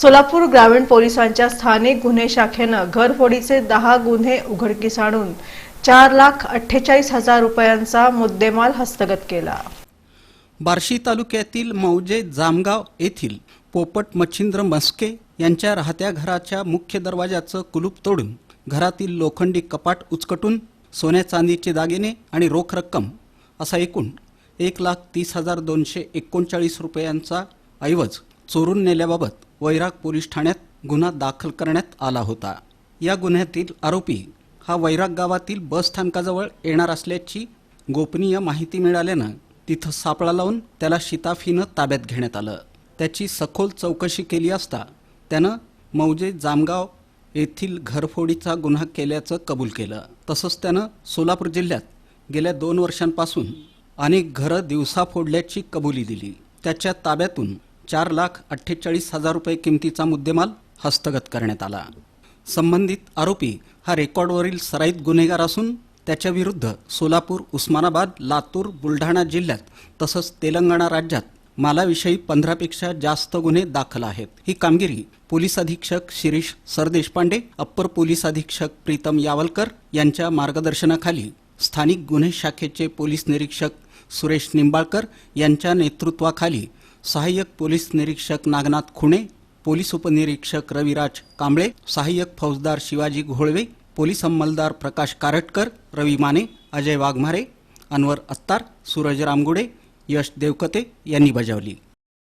सोलापूर ग्रामीण पोलिसांच्या स्थानिक गुन्हे शाखेनं घरफोडीचे दहा गुन्हे उघडकीस आणून चार लाख अठ्ठेचाळीस हजार रुपयांचा मुद्देमाल हस्तगत केला. बार्शी तालुक्यातील मौजे जामगाव येथील पोपट मच्छिंद्र मस्के यांच्या राहत्या घराच्या मुख्य दरवाजाचं कुलूप तोडून घरातील लोखंडी कपाट उचकटून सोन्या चांदीचे दागिने आणि रोख रक्कम असा एकूण एक लाख तीस हजार दोनशे एकोणचाळीस रुपयांचा ऐवज चोरून नेल्याबाबत वैराग पोलीस ठाण्यात गुन्हा दाखल करण्यात आला होता. या गुन्ह्यातील आरोपी हा वैराग गावातील बस स्थानकाजवळ येणार असल्याची गोपनीय माहिती मिळाल्यानं तिथं सापळा लावून त्याला शिताफीनं ताब्यात घेण्यात आलं. त्याची सखोल चौकशी केली असता त्यानं मौजे जामगाव येथील घरफोडीचा गुन्हा केल्याचं कबूल केलं. तसंच त्यानं सोलापूर जिल्ह्यात गेल्या दोन वर्षांपासून अनेक घरं दिवसा फोडल्याची कबुली दिली. त्याच्या ताब्यातून चार लाख अठ्ठेचाळीस हजार रुपये किमतीचा मुद्देमाल हस्तगत करण्यात आला. संबंधित आरोपी हा रेकॉर्डवरील सराईत गुन्हेगार असून त्याच्याविरुद्ध सोलापूर उस्मानाबाद लातूर बुलढाणा जिल्ह्यात तसंच तेलंगणा राज्यात मालाविषयी पंधरापेक्षा जास्त गुन्हे दाखल आहेत. ही कामगिरी पोलीस अधीक्षक शिरीष सरदेशपांडे अप्पर पोलीस अधीक्षक प्रीतम यावलकर यांच्या मार्गदर्शनाखाली स्थानिक गुन्हे शाखेचे पोलीस निरीक्षक सुरेश निंबाळकर यांच्या नेतृत्वाखाली सहाय्यक पोलीस निरीक्षक नागनाथ खुणे पोलीस उपनिरीक्षक रविराज कांबळे सहाय्यक फौजदार शिवाजी घोळवे पोलीस अंमलदार प्रकाश कारटकर रवी माने अजय वाघमारे अनवर अत्तार सूरज रामगुडे यश देवकते यांनी बजावली.